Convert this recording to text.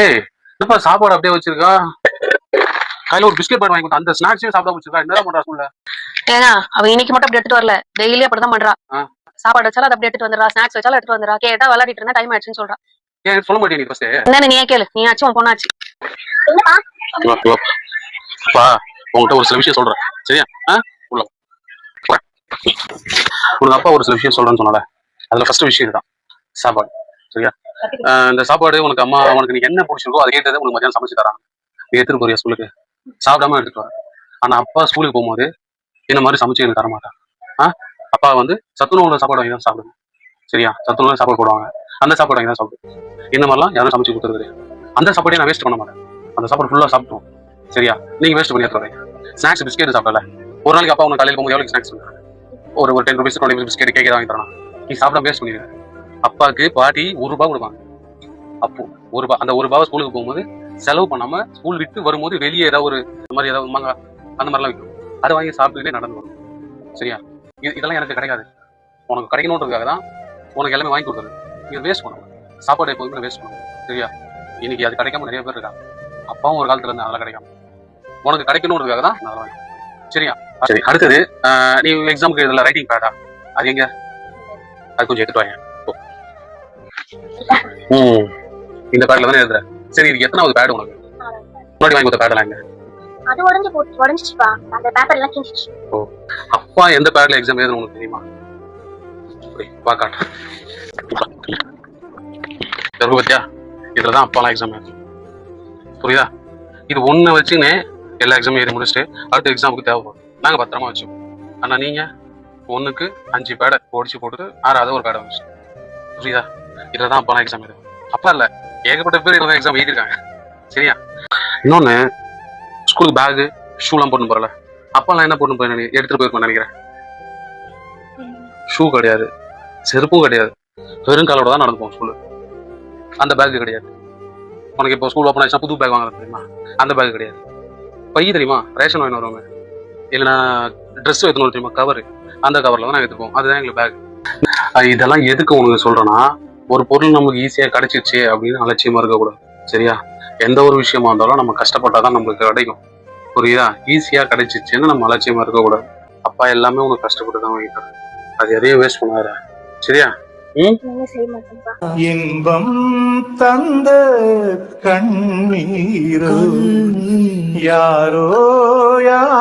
ஏய் என்னப்பா சாப்பாடு அப்படியே வச்சிருக்கா? கையில ஒரு பிஸ்கெட் பார் வாங்கி கொடுத்தா அந்த ஸ்நாக்ஸையும் சாப்பிட வச்சிருக்கா? என்ன பண்றா ஸ்கூல்ல ஏங்க அவ இன்னைக்கு மட்டும் அப்படி எடுத்துட்டு வரல. டெய்லி அப்படிதான் பண்றா. சாப்பாடு வச்சாலும் அதை அப்படி எடுத்துட்டு வந்துடுறா. ஸ்நாக்ஸ் வச்சாலும் எடுத்துட்டு வந்துடுறா. கேட்டா விளையாடிட்டு இருந்தா டைம் ஆயிடுச்சுன்னு சொல்றா. ஏன் சொல்ல மாட்டேன் நீ ஃபர்ஸ்ட் என்னன்னு நீயே கேளு? நீ ஆச்சு உன் பொண்ணாச்சு. அப்பா உங்ககிட்ட ஒரு சில விஷயம் சொல்றேன். சரியா? உள்ள. உனக்கு அப்பா ஒரு சில விஷயம் சொல்றேன்னு சொன்னால. அதுல ஃபர்ஸ்ட் விஷயம் இதுதான். சாப்பாடு. சரியா? இந்த சாப்பாடு உனக்கு அம்மா உனக்கு நீ என்ன பிடிச்சிருக்கோ அதை கேட்டதை உனக்கு மத்தியானம் சமைச்சு தராங்க. நீ எடுத்துட்டு போறியா ஸ்கூலுக்கு? சாப்பிடாம எடுத்துட்டு வர ஆனா அப்பா ஸ்கூலுக்கு போகும்போது இந்த மாதிரி சமைச்சு எனக்கு தர மாட்டாங்க ஆ அப்பா வந்து சத்துணவுல சாப்பாடு வாங்கி தான் சாப்பிடுவேன் சரியா? சத்துணவுல சாப்பாடு போடுவாங்க. அந்த சாப்பாடு வாங்கி தான் சாப்பிடுவேன் இந்த மாதிரிலாம் யாரும் சமைச்சு கொடுத்துருக்குது அந்த சாப்பாடே நான் வேஸ்ட் பண்ண மாட்டேன். அந்த சாப்பாடு ஃபுல்லா சாப்பிட்டோம் சரியா? நீங்க வேஸ்ட் பண்ணி எடுத்து வரீங்க ஸ்நாக்ஸ் பிஸ்கெட் சாப்பிடல. ஒரு நாளைக்கு அப்பா உனக்கு காலையில் போகும்போது எவ்வளவு ஸ்நாக்ஸ் ஒரு ஒரு ten rupees twenty rupees biscuit கேட்க வாங்கி தரணும். நீ சாப்பிடாம வேஸ்ட் பண்ணிடுங்க அப்பாவுக்கு பாட்டி ஒரு ரூபாய் கொடுப்பாங்க. அப்போ ஒரு ரூபாய் அந்த ஒரு ரூபாய் ஸ்கூலுக்கு போகும்போது செலவு பண்ணாம ஸ்கூல் விட்டு வரும்போது வெளியே ஏதாவது ஒரு இந்த மாதிரி ஏதாவது மாங்காய் அந்த மாதிரிலாம் விற்கும் அதை வாங்கி சாப்பிட்டுக்கிட்டே நடந்து வரும். சரியா? இது இதெல்லாம் எனக்கு கிடைக்காது. உனக்கு கிடைக்கணுன்றதுக்காக தான் உனக்கு எல்லாமே வாங்கி கொடுக்குறது இது வேஸ்ட் பண்ணணும் சாப்பாடு எப்போதுமே வேஸ்ட் பண்ணணும் சரியா? இன்னைக்கு அது கிடைக்காம நிறைய பேர் இருக்காங்க. அப்பாவும் ஒரு காலத்துல இருந்து அதெல்லாம் கிடைக்காம. உனக்கு கிடைக்கணுன்றதுக்காக தான் நான் வாங்கி சரியா? சரி அடுத்தது நீ எக்ஸாமுக்கு இதில் ரைட்டிங் பேடா அது எங்க? அது கொஞ்சம் எடுத்துட்டு வாங்க. ம். இந்த பேட்ல தானே எழுதுற? சரி இது எத்தனாவது பேட் உனக்கு? முன்னாடி வாங்கி கொடுத்த பேடெல்லாம் எங்க? அது உடஞ்சு போச்சு உடஞ்சிச்சுப்பா. அந்த பேப்பர் எல்லாம் கிழிச்சிச்சு அப்பா எந்த பேட்ல எக்ஸாம் எழுதுன உனக்கு தெரியுமா? வா காட்டு. தெருவு பத்தியா இதுல தான் அப்பாலாம் எக்ஸாம் புரியுதா? இது ஒண்ணை வச்சுன்னு எல்லா எக்ஸாமும் எழுதி முடிச்சுட்டு அடுத்த எக்ஸாமுக்கு தேவைப்படும். நாங்க பத்திரமா வச்சுப்போம். ஆனா நீங்க ஒண்ணுக்கு அஞ்சு பேடை ஒடிச்சு போட்டுட்டு ஆறாவது ஒரு பேடை வந்துச்சு புரியுதா? இதுல தான் அப்பா எக்ஸாம் எழுது அப்பா இல்ல. ஏகப்பட்ட பேர் இதுல எக்ஸாம் எழுதிருக்காங்க சரியா? இன்னொன்னு ஸ்கூலுக்கு பேகு ஷூலாம் போட்டு போறல. அப்பெல்லாம் என்ன போட்டு போய் எடுத்துட்டு போயிருக்கோம் நினைக்கிறேன். ஷூ கிடையாது. செருப்பும் கிடையாது. வெறும் காலோட தான் நடந்து போவோம் ஸ்கூலு அந்த பேக் கிடையாது. உனக்கு இப்போ ஸ்கூல் ஓப்பன் ஆச்சுன்னா புது பேக் வாங்குறது தெரியுமா? அந்த பேக் கிடையாது. பை தெரியுமா? ரேஷன் வாங்கி வருவாங்க. இல்லைன்னா ட்ரெஸ் எடுத்துன்னு தெரியுமா? கவர் அந்த கவரில் தான் நாங்கள் எடுத்துப்போம். அதுதான் எங்களுக்கு பேக் இதெல்லாம் எதுக்கு உனக்கு சொல்றேன்னா ஒரு பொருள் நமக்கு ஈஸியாக கிடைச்சிருச்சு அப்படின்னு அலட்சியமா இருக்கக்கூடாது. சரியா? எந்த ஒரு விஷயமா இருந்தாலும் நம்ம கஷ்டப்பட்டாதான் நம்மளுக்கு கிடைக்கும் புரியுதா? ஈஸியா கிடைச்சிச்சுன்னு நம்ம அலட்சியமா இருக்கக்கூடாது. அப்பா எல்லாமே உனக்கு கஷ்டப்பட்டு தான் வாங்கிட்டாரு. அது எதையும் வேஸ்ட் பண்ணாத. சரியா? இன்பம் தந்த கண்ணீரோ யாரோ யாரோ